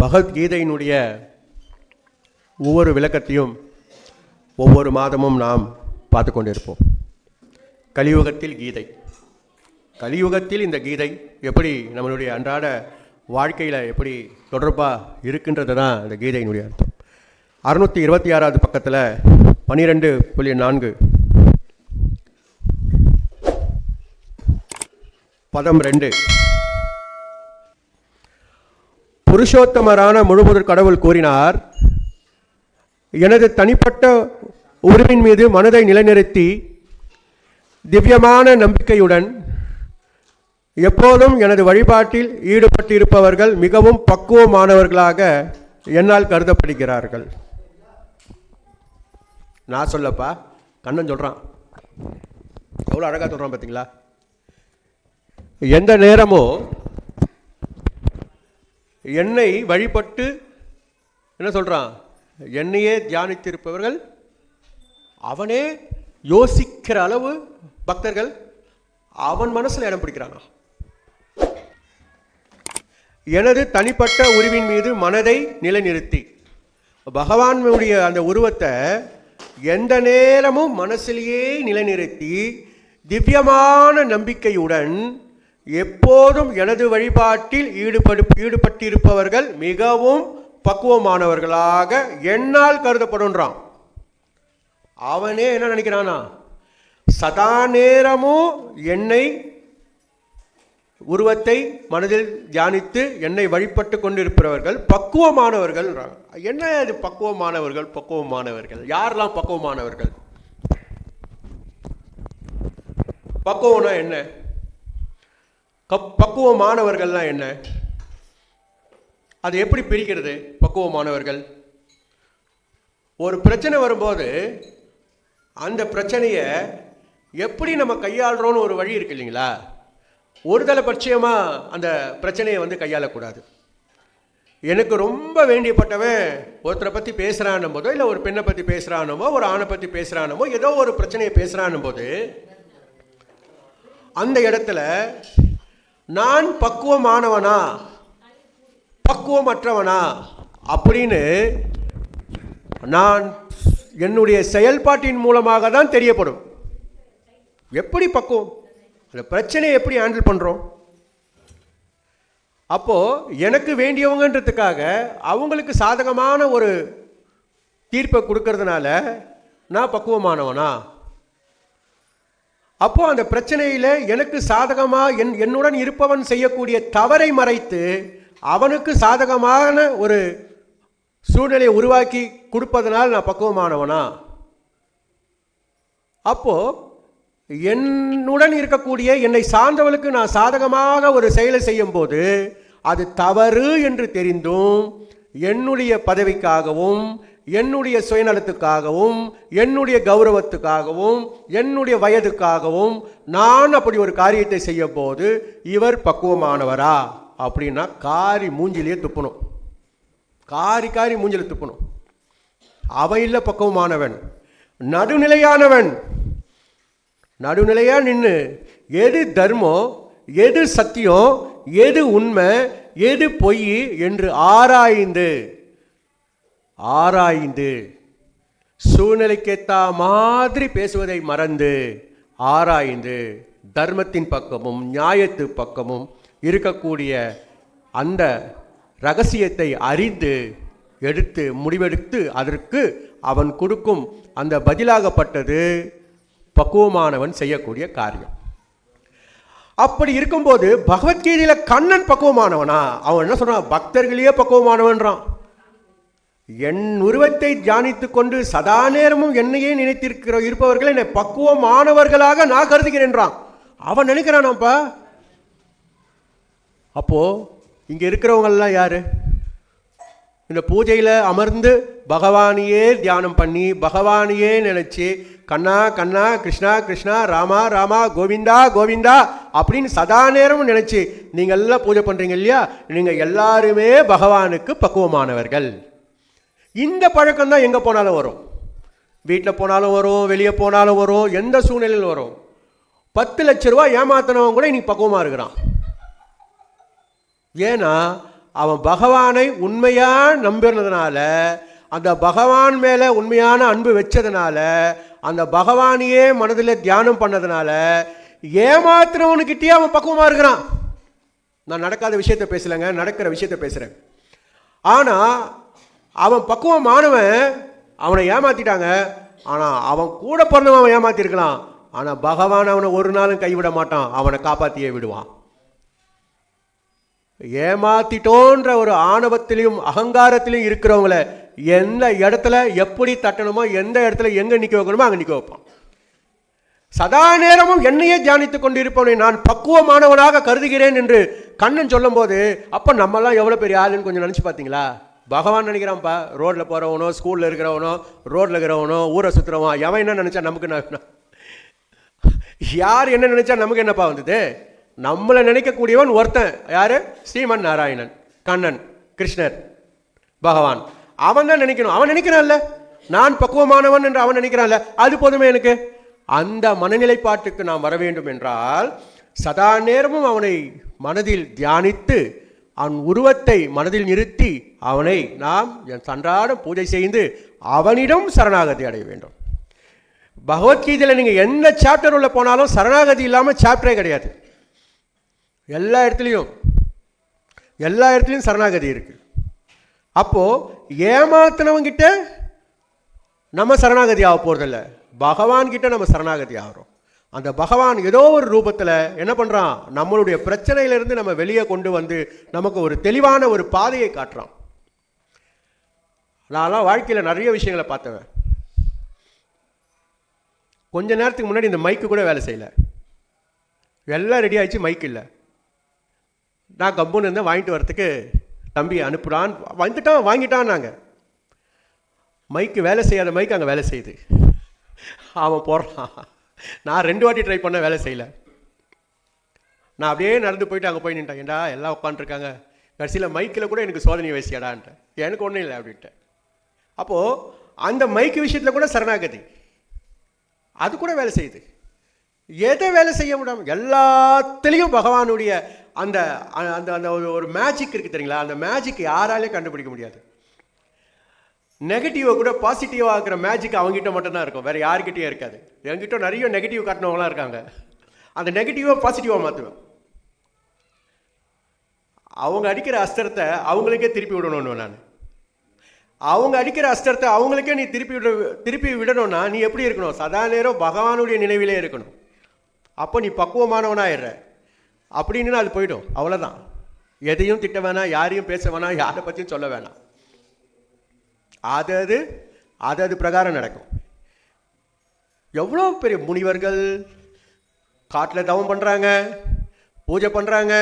பகவத்கீதையினுடைய ஒவ்வொரு விளக்கத்தையும் ஒவ்வொரு மாதமும் நாம் பார்த்து கொண்டிருப்போம். கலியுகத்தில் கீதை. கலியுகத்தில் இந்த கீதை எப்படி நம்மளுடைய அன்றாட வாழ்க்கையில் எப்படி தொடர்பாக இருக்கின்றது தான் இந்த கீதையினுடைய அர்த்தம். அறுநூற்றி இருபத்தி ஆறாவது பக்கத்தில் பன்னிரெண்டு புள்ளி நான்கு. பதம் ரெண்டு. புருஷோத்தமரான முழுமுதற் கடவுள் கூறினார் எனது தனிப்பட்ட உருவின் மீது மனதை நிலைநிறுத்தி திவ்யமான நம்பிக்கையுடன் எப்போதும் எனது வழிபாட்டில் ஈடுபட்டிருப்பவர்கள் மிகவும் பக்குவமானவர்களாக என்னால் கருதப்படுகிறார்கள். நான் சொல்லப்பா கண்ணன் சொல்கிறான் எவ்வளோ அழகாக சொல்கிறான் பார்த்தீங்களா எந்த நேரமோ என்னை வழிபட்டு என்ன சொல்கிறான் என்னையே தியானித்திருப்பவர்கள் அவனே யோசிக்கிற அளவு பக்தர்கள் அவன் மனசில் இடம் பிடிக்கிறானா? எனது தனிப்பட்ட உருவின் மீது மனதை நிலைநிறுத்தி. பகவானுடைய அந்த உருவத்தை எந்த நேரமும் மனசிலேயே நிலைநிறுத்தி திவ்யமான நம்பிக்கையுடன் எப்போதும் எனது வழிபாட்டில் ஈடுபடு ஈடுபட்டிருப்பவர்கள் மிகவும் பக்குவமானவர்களாக என்னால் கருதப்படுன்றான். அவனே என்ன நினைக்கிறானா? சதா நேரமும் என்னை உருவத்தை மனதில் தியானித்து என்னை வழிபட்டு கொண்டிருப்பவர்கள் பக்குவமானவர்கள் என்ன அது பக்குவமானவர்கள் பக்குவமானவர்கள்? யாரெல்லாம் பக்குவமானவர்கள்? பக்குவம்னா என்ன? கப் பக்குவமானவர்கள்லாம் என்ன? அது எப்படி பிரிக்கிறது பக்குவமானவர்கள்? ஒரு பிரச்சனை வரும்போது அந்த பிரச்சனையை எப்படி நம்ம கையாளுறோன்னு ஒரு வழி இருக்கு இல்லைங்களா? ஒரு தலைபட்சமாக அந்த பிரச்சனையை வந்து கையாளக்கூடாது. எனக்கு ரொம்ப வேண்டியப்பட்டவன் ஒருத்தரை பற்றி பேசுகிறான் போதோ இல்லை ஒரு பெண்ணை பற்றி பேசுகிறானமோ ஒரு ஆணை பற்றி பேசுகிறானமோ ஏதோ ஒரு பிரச்சனையை பேசுகிறான்னும் போது அந்த இடத்துல நான் பக்குவமானவனா? பக்குவமற்றவனா? அப்படின்னு நான் என்னுடைய செயல்பாட்டின் மூலமாக தான் தெரியப்படும். எப்படி பக்குவம்? அந்த பிரச்சனையை எப்படி ஹேண்டில் பண்ணுறோம் அப்போது எனக்கு வேண்டியவங்கன்றதுக்காக அவங்களுக்கு சாதகமான ஒரு தீர்ப்பை கொடுக்கறதுனால நான் பக்குவமானவனா? அப்போ அந்த பிரச்சனையில் எனக்கு சாதகமாக என் என்னுடன் இருப்பவன் செய்யக்கூடிய தவறை மறைத்து அவனுக்கு சாதகமான ஒரு சூழ்நிலையை உருவாக்கி கொடுப்பதனால் நான் பக்குவமானவனா? அப்போது என்னுடன் இருக்கக்கூடிய என்னை சார்ந்தவளுக்கு நான் சாதகமாக ஒரு செயலை செய்யும் போது அது தவறு என்று தெரிந்தும் என்னுடைய பதவிக்காகவும் என்னுடைய சுயநலத்துக்காகவும் என்னுடைய கௌரவத்துக்காகவும் என்னுடைய வயதுக்காகவும் நான் அப்படி ஒரு காரியத்தை செய்யும் போது இவர் பக்குவமானவரா? அப்படின்னா காரி மூஞ்சிலேயே துப்பணும். காரி காரி மூஞ்சில துப்பணும். அவன் இல்லை பக்குவமானவன். நடுநிலையானவன். நடுநிலையா நின்று எது தர்மம் எது சத்தியம் எது உண்மை எது பொய் என்று ஆராய்ந்து ஆராய்ந்து சூழ்நிலைக்கேத்த மாதிரி பேசுவதை மறந்து ஆராய்ந்து தர்மத்தின் பக்கமும் நியாயத்து பக்கமும் இருக்கக்கூடிய அந்த ரகசியத்தை அறிந்து எடுத்து முடிவெடுத்து அதற்கு அவன் கொடுக்கும் அந்த பதிலாகப்பட்டது பக்குவமானவன் செய்யக்கூடிய காரியம். அப்படி இருக்கும்போது பகவத்கீதையில் கண்ணன் பக்குவமானவனா? அவன் என்ன சொல்கிறான் பக்தர்களையே பக்குவமானவன்றான். என் உருவத்தை தியானித்துக் கொண்டு சதா நேரமும் என்னையே நினைத்திருக்கிற இருப்பவர்கள் என்னை பக்குவமானவர்களாக நான் கருதுகிறேன்றான் அவன் நினைக்கிறானாப்பா அப்போ இங்க இருக்கிறவங்கெல்லாம் யாரு? இந்த பூஜையில் அமர்ந்து பகவானையே தியானம் பண்ணி பகவானையே நினச்சி கண்ணா கண்ணா கிருஷ்ணா கிருஷ்ணா ராமா ராமா கோவிந்தா கோவிந்தா அப்படின்னு சதா நேரமும் நினச்சி நீங்கள் எல்லாம் பூஜை பண்ணுறீங்க இல்லையா? நீங்கள் எல்லாருமே பகவானுக்கு பக்குவமானவர்கள். இந்த பழக்கம் தான் எங்கே போனாலும் வரும். வீட்டில் போனாலும் வரும் வெளியே போனாலும் வரும் எந்த சூழ்நிலையில் வரும். பத்து லட்ச ரூபா ஏமாத்தினவன் கூட இன்னைக்கு பக்குவமாக இருக்கிறான். ஏன்னா அவன் பகவானை உண்மையாக நம்பினதுனால அந்த பகவான் மேலே உண்மையான அன்பு வச்சதுனால அந்த பகவானையே மனதில் தியானம் பண்ணதுனால ஏமாத்துறவனுக்கிட்டே அவன் பக்குவமாக இருக்கிறான். நான் நடக்காத விஷயத்த பேசலைங்க நடக்கிற விஷயத்த பேசுகிறேன் ஆனால் அவன் பக்குவமானவன் அவனை ஏமாத்திட்டாங்க. ஆனால் அவன் கூட பிறந்தவன் அவன் ஏமாத்திருக்கலாம். ஆனால் பகவான் அவனை ஒரு நாளும் கைவிட மாட்டான். அவனை காப்பாற்றியே விடுவான். ஏமாத்திட்டோன்ற ஒரு ஆணவத்திலையும் அகங்காரத்திலையும் இருக்கிறவங்கள எந்த இடத்துல எப்படி தட்டணுமோ எந்த இடத்துல எங்கே நிற்க வைக்கணுமோ அங்கே நிற்க வைப்பான். சதா நேரமும் என்னையே தியானித்துக் கொண்டிருப்பவனை நான் பக்குவமானவனாக கருதுகிறேன் என்று கண்ணன் சொல்லும்போது அப்போ நம்மலாம் எவ்வளோ பெரிய ஆளுன்னு கொஞ்சம் நினச்சி பார்த்தீங்களா? பகவான் நினைக்கிறான்ப்பா ரோட்டில் போகிறவனோ ஸ்கூலில் இருக்கிறவனோ ரோட்டில் இருக்கிறவனோ ஊரை சுற்றுறவன் எவன் என்ன நினச்சா நமக்கு என்ன யார் என்ன நினச்சா நமக்கு என்னப்பா வந்தது? நம்மளை நினைக்கக்கூடியவன் ஒருத்தன். யாரு? ஸ்ரீமன் நாராயணன் கண்ணன் கிருஷ்ணர் பகவான். அவன் தான் நினைக்கணும். அவன் நினைக்கிறான்ல. நான் பக்குவமானவன் என்று அவன் நினைக்கிறான்ல. அது போதுமே எனக்கு. அந்த மனநிலைப்பாட்டுக்கு நாம் வர வேண்டும் என்றால் சதா நேரமும் அவனை மனதில் தியானித்து அவன் உருவத்தை மனதில் நிறுத்தி அவனை நாம் என் அன்றாடம் பூஜை செய்து அவனிடம் சரணாகதி அடைய வேண்டும். பகவத்கீதையில் நீங்கள் எந்த சாப்டர் உள்ளே போனாலும் சரணாகதி இல்லாமல் சாப்டரே கிடையாது. எல்லா இடத்துலையும் எல்லா இடத்துலையும் சரணாகதி இருக்குது அப்போது ஏமாத்தினவங்கிட்ட நம்ம சரணாகதி ஆக போகிறதில்ல பகவான்கிட்ட நம்ம சரணாகதி ஆகிறோம். அந்த பகவான் ஏதோ ஒரு ரூபத்தில் என்ன பண்ணுறான் நம்மளுடைய பிரச்சனையிலேருந்து நம்ம வெளியே கொண்டு வந்து நமக்கு ஒரு தெளிவான ஒரு பாதையை காட்டுறான். நான்லாம் வாழ்க்கையில் நிறைய விஷயங்களை பார்த்தவன். கொஞ்ச நேரத்துக்கு முன்னாடி இந்த மைக்கு கூட வேலை செய்யலை. எல்லாம் ரெடி ஆயிடுச்சு மைக் இல்லை. நான் கம்புன்னு இருந்தேன் வாங்கிட்டு வரத்துக்கு தம்பி அனுப்புகிறான் வந்துட்டான் வாங்கிட்டான் நாங்கள் மைக்கு வேலை செய்யாத மைக்கு அங்கே வேலை செய்யுது. அவன் போடுறான் நான் ரெண்டு வாட்டி ட்ரை பண்ண வேலை செய்யலை. நான் அப்படியே நடந்து போயிட்டு அங்கே போய் நின்ட்டேன். ஏண்டா எல்லாம் உட்காந்துருக்காங்க கடைசியில் மைக்கில் கூட எனக்கு சோதனை வயசியாடான்ட்டேன் எனக்கு ஒன்றும் இல்லை அப்படின்ட்டு அப்போது அந்த மைக்கு விஷயத்தில் கூட சரணாகதி. அது கூட வேலை செய்யுது. எதை வேலை செய்ய முடியாமல் எல்லாத்துலேயும் பகவானுடைய அந்த அந்த அந்த ஒரு ஒரு மேஜிக் இருக்குது தெரியுங்களா? அந்த மேஜிக் யாராலையும் கண்டுபிடிக்க முடியாது. நெகட்டிவை கூட பாசிட்டிவாக ஆக்குற மேஜிக் அவங்ககிட்ட மட்டும்தான் இருக்கும். வேறு யாருக்கிட்டேயும் இருக்காது. என்கிட்ட நிறைய நெகட்டிவ் காட்டினவங்களாம் இருக்காங்க. அந்த நெகட்டிவாக பாசிட்டிவாக மாற்றுவேன் அவங்க அடிக்கிற அஸ்திரத்தை அவங்களுக்கே திருப்பி விடணும்னு நான். அவங்க அடிக்கிற அஸ்திரத்தை அவங்களுக்கே நீ திருப்பி விட திருப்பி விடணும்னா நீ எப்படி இருக்கணும்? சதா நேரம் பகவானுடைய நினைவிலே இருக்கணும். அப்போ நீ பக்குவமானவனாயிடுற அப்படின்னு அது போயிடும். அவ்வளோதான் எதையும் திட்ட வேணாம் யாரையும் பேச வேணாம் யாரை பற்றியும் சொல்ல வேணாம். அது அது அது அது பிரகாரம் நடக்கும். எவ்வளோ பெரிய முனிவர்கள் காட்டில் தவம் பண்ணுறாங்க பூஜை பண்ணுறாங்க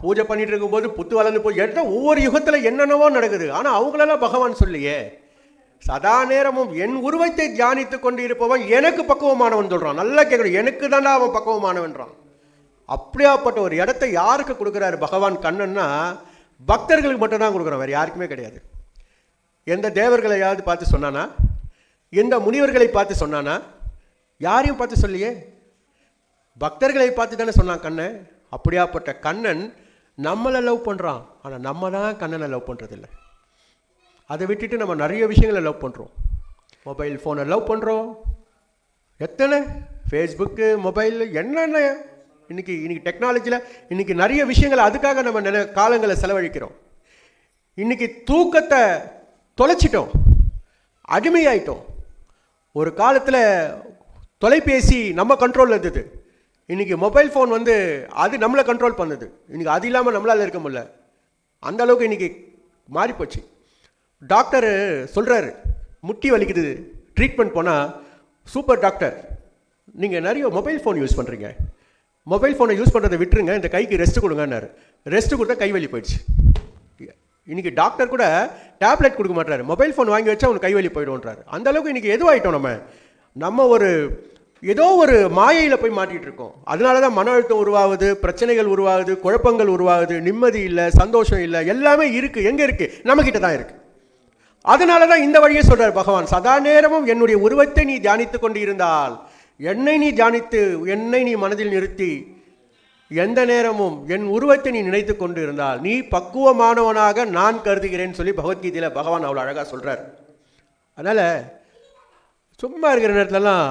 பூஜை பண்ணிட்டு இருக்கும்போது புத்து வளர்ந்து போய் எடுத்தால் ஒவ்வொரு யுகத்தில் என்னென்னவோ நடக்குது. ஆனால் அவங்களெல்லாம் பகவான் சொல்லியே சதா நேரமும் என் உருவத்தை தியானித்து கொண்டு இருப்பவன் எனக்கு பக்குவமானவன் சொல்கிறான் நல்லா கேட்கணும் எனக்கு தாண்டா அவன் பக்குவமானவன்றான். அப்படியாப்பட்ட ஒரு இடத்த யாருக்கு கொடுக்குறாரு பகவான் கண்ணன்னா பக்தர்களுக்கு மட்டும்தான் கொடுக்குறான் வேறு யாருக்குமே கிடையாது. எந்த தேவர்களையாவது பார்த்து சொன்னானா? எந்த முனிவர்களை பார்த்து சொன்னானா? யாரையும் பார்த்து சொல்லியே பக்தர்களை பார்த்து தானே சொன்னான் கண்ணன் அப்படியாப்பட்ட கண்ணன் நம்மளை லவ் பண்ணுறான் ஆனால் நம்ம தான் கண்ணனை லவ் பண்ணுறதில்ல அதை விட்டுட்டு நம்ம நிறைய விஷயங்களை லவ் பண்ணுறோம் மொபைல் ஃபோனை லவ் பண்ணுறோம் எத்தனை? ஃபேஸ்புக்கு மொபைல் என்னென்ன இன்னைக்கு இன்னைக்கு டெக்னாலஜியில் இன்னைக்கு நிறைய விஷயங்களை அதுக்காக நம்ம நில காலங்களை செலவழிக்கிறோம். இன்னைக்கு தூக்கத்தை தொலைச்சிட்டோம். அடிமையாயிட்டோம். ஒரு காலத்தில் தொலைபேசி நம்ம கண்ட்ரோலில் இருந்தது. இன்றைக்கி மொபைல் ஃபோன் வந்து அது நம்மளை கண்ட்ரோல் பண்ணுது. இன்றைக்கி அது இல்லாமல் நம்மளால் இருக்க முடியல. அந்த அளவுக்கு இன்றைக்கி மாறிப்போச்சு. டாக்டர் சொல்கிறாரு முட்டி வலிக்குது. ட்ரீட்மெண்ட் போனால் சூப்பர் டாக்டர் நீங்கள் நிறைய மொபைல் ஃபோன் யூஸ் பண்ணுறீங்க மொபைல் ஃபோனை யூஸ் பண்ணுறதை விட்டுருங்க இந்த கைக்கு ரெஸ்ட் கொடுங்கன்னாரு. ரெஸ்ட் கொடுத்தா கை வலி போயிடுச்சு. இன்றைக்கி டாக்டர் கூட டேப்லெட் கொடுக்க மாட்டாரு மொபைல் ஃபோன் வாங்கி வச்சா அவனுக்கு கை வலி போயிடும்ன்றாரு. அந்த அளவுக்கு இன்றைக்கி எதுவாகிட்டோம் நம்ம? நம்ம ஒரு ஏதோ ஒரு மாயையில் போய் மாட்டிகிட்டு இருக்கோம் அதனால தான் மன அழுத்தம் உருவாகுது பிரச்சனைகள் உருவாகுது குழப்பங்கள் உருவாகுது நிம்மதி இல்லை சந்தோஷம் இல்லை எல்லாமே இருக்குது எங்கே இருக்குது நம்மக்கிட்ட தான் இருக்குது அதனால தான் இந்த வழியை சொல்கிறார் பகவான் சதா நேரமும் என்னுடைய உருவத்தை நீ தியானித்து கொண்டு இருந்தால் என்னை நீ தியானித்து என்னை நீ மனதில் நிறுத்தி எந்த நேரமும் என் உருவத்தை நீ நினைத்து கொண்டு இருந்தால் நீ பக்குவமானவனாக நான் கருதுகிறேன்னு சொல்லி பகவத்கீதையில் பகவான் அவ்வளோ அழகாக சொல்கிறார் அதனால் சும்மா இருக்கிற நேரத்துலலாம்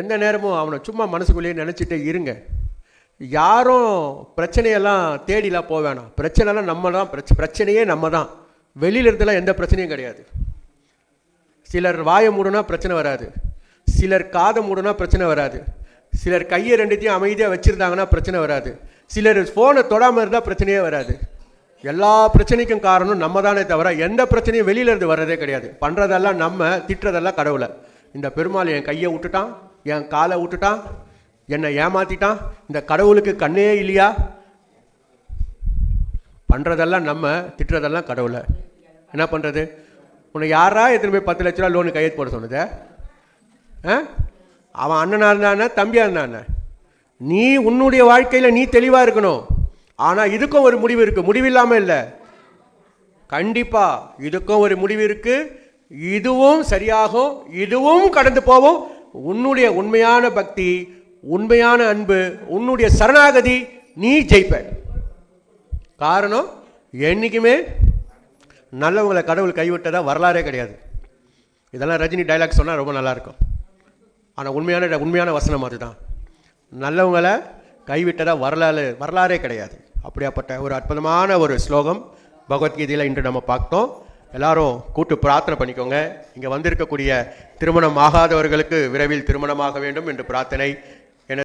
எந்த நேரமும் அவனை சும்மா மனசுக்குள்ளேயே நினச்சிட்டே இருங்க. யாரும் பிரச்சனையெல்லாம் தேடிலாம் போக வேணாம். பிரச்சனைலாம் நம்ம தான் பிரச்ச பிரச்சனையே நம்ம தான் வெளியில இருந்தெல்லாம் எந்த பிரச்சனையும் கிடையாது. சிலர் வாயை மூடுனா பிரச்சனை வராது. சிலர் காதை மூடனா பிரச்சனை வராது. சிலர் கையை ரெண்டுத்தையும் அமைதியாக வச்சுருந்தாங்கன்னா பிரச்சனை வராது. சிலர் ஃபோனை தொடாமல் இருந்தால் பிரச்சனையே வராது. எல்லா பிரச்சனைக்கும் காரணம் நம்ம தானே தவிர எந்த பிரச்சனையும் வெளியில இருந்து வர்றதே கிடையாது. பண்ணுறதெல்லாம் நம்ம திட்டுறதெல்லாம் கடவுளை. இந்த பெருமாள் என் கையை விட்டுட்டான் என் காலை விட்டுட்டான் என்னை ஏமாத்திட்டான் இந்த கடவுளுக்கு கண்ணே இல்லையா? பண்ணுறதெல்லாம் நம்ம திட்டுறதெல்லாம் கடவுளை. என்ன பண்ணுறது உன்னை யாரா எத்தனை போய் பத்து லட்ச ரூபா லோனு கையெழுத்து போட சொன்னதை? அவன் அண்ணனாக இருந்தானே தம்பியாக இருந்தானே? நீ உன்னுடைய வாழ்க்கையில் நீ தெளிவாக இருக்கணும். ஆனால் இதுக்கும் ஒரு முடிவு இருக்குது முடிவில்லாமல் இல்லை. கண்டிப்பாக இதுக்கும் ஒரு முடிவு இருக்குது இதுவும் சரியாகும். இதுவும் கடந்து போகும். உன்னுடைய உண்மையான பக்தி உண்மையான அன்பு உன்னுடைய சரணாகதி நீ ஜெயிப்ப. காரணம் என்றைக்குமே நல்லவங்களை கடவுள் கைவிட்டதாக வரலாறே கிடையாது. இதெல்லாம் ரஜினி டைலாக் சொன்னால் ரொம்ப நல்லாயிருக்கும் ஆனால் உண்மையான உண்மையான வசனம் அதுதான். நல்லவங்களை கைவிட்டதாக வரலாறு வரலாறே கிடையாது. அப்படியாப்பட்ட ஒரு அற்புதமான ஒரு ஸ்லோகம் பகவத்கீதையில் இன்று நம்ம பார்த்தோம். எல்லாரும் கூட்டு பிரார்த்தனை பண்ணிக்கோங்க. இங்கே வந்திருக்கக்கூடிய திருமணம் ஆகாதவர்களுக்கு விரைவில் திருமணமாக வேண்டும் என்று பிரார்த்தனை